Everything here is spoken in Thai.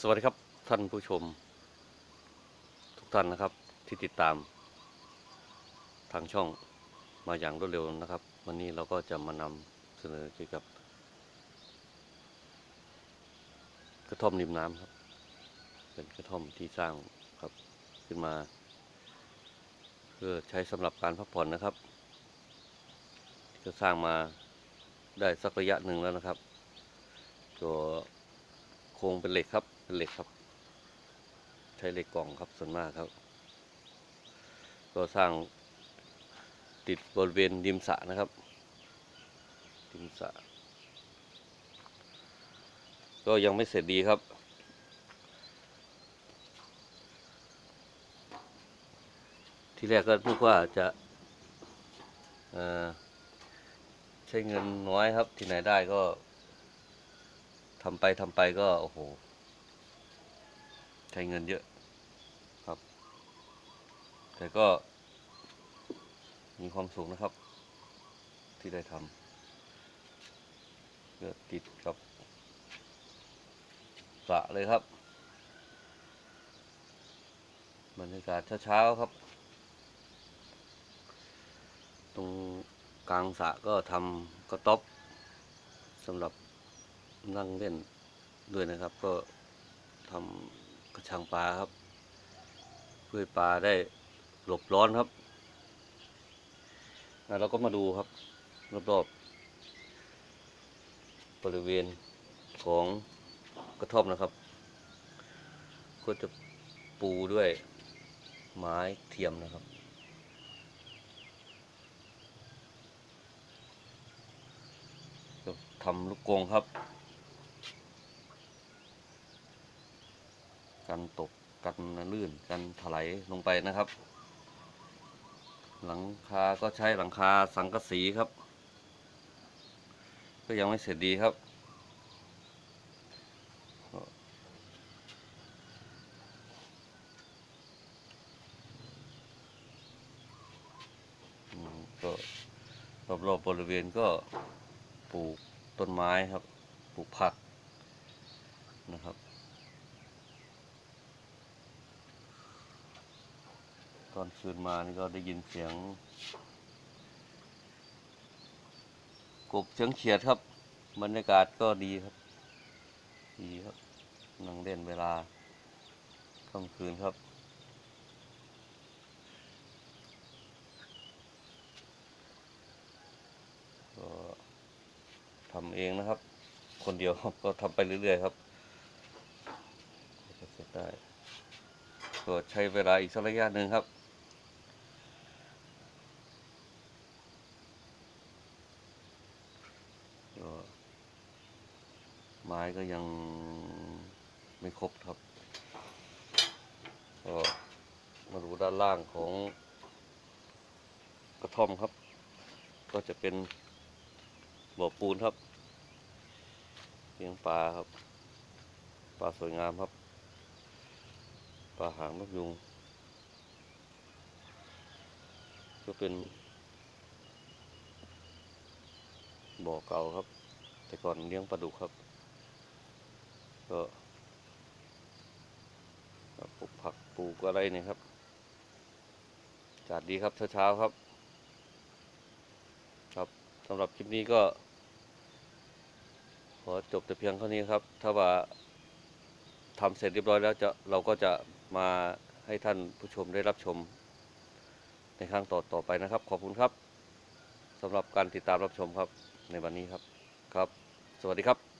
สวัสดีครับท่านผู้ชม ทุกท่านนะครับที่ติดตาม ทางช่องมาอย่างรวดเร็วนะครับ วันนี้เราก็จะมานำเสนอเกี่ยวกับ กระท่อมริมน้ำครับ เป็นกระท่อมที่สร้างครับขึ้นมา เพื่อใช้สำหรับการพักผ่อนนะครับก็สร้างมาได้สักระยะหนึ่งแล้วนะครับตัวโครงเป็นเหล็กครับ เหล็กครับ ใช้เหล็กกล่องครับส่วนมากครับ ก็สร้างติดบริเวณริมสระนะครับริมสระก็ยังไม่เสร็จดีครับ ที่แรกก็นึกว่าจะใช้เงินน้อยครับที่ไหนได้ก็ทำไปทำไปก็ โอ้โห ช้เงินเยอะครับ แต่ก็มีความสุขนะครับ ที่ได้ทำเกิดติดกับสระเลยครับบรรยากาศเช้าๆครับ ตรงกลางสระก็ทำกระต๊อบสำหรับนั่งเล่นด้วยนะครับ ก็ทำ กระชังปลาครับ เพื่อปลาได้หลบร้อนครับแล้วเราก็มาดูครับ รอบๆบริเวณของกระท่อมนะครับ ก็จะปูด้วยไม้เทียมนะครับทำลูกกงครับ กันตกกันลื่นกันถลายลงไปนะครับ หลังคาก็ใช้หลังคาสังกะสีครับ ก็ยังไม่เสร็จดีครับก็รอบๆบริเวณก็ปลูกต้นไม้ครับ ปลูกผักนะครับ ตอนคืนมานี่ก็ได้ยินเสียง กบเสียงเขียดครับบรรยากาศก็ดีครับ ดีครับนั่งเล่นเวลาค่ำคืนครับ ก็ทำเองนะครับ คนเดียวก็ทำไปเรื่อยๆครับก็เสร็จได้ก็ใช้เวลาอีกสักระยะหนึ่งครับ ก็ ไม้ก็ยังไม่ครบครับก็มาดูด้านล่างของกระท่อมครับ ก็จะเป็นบ่อปูนครับเลี้ยงปลาครับปลาสวยงามครับปลาหางนกยุง ก็เป็นบ่อเก่าครับ แต่ก่อนเลี้ยงปลาดุกครับ ก็ปลูกผักปลูกอะไรเนี่ยครับอากาศดีครับเช้าๆครับ ครับสำหรับคลิปนี้ก็ ขอจบแต่เพียงเท่านี้ครับ ถ้าว่าทำเสร็จเรียบร้อยแล้วจะเราก็จะมาให้ท่านผู้ชมได้รับชม ในครั้งต่อต่อไปนะครับ ขอบคุณครับสำหรับการติดตามรับชมครับในวันนี้ครับครับ สวัสดีครับ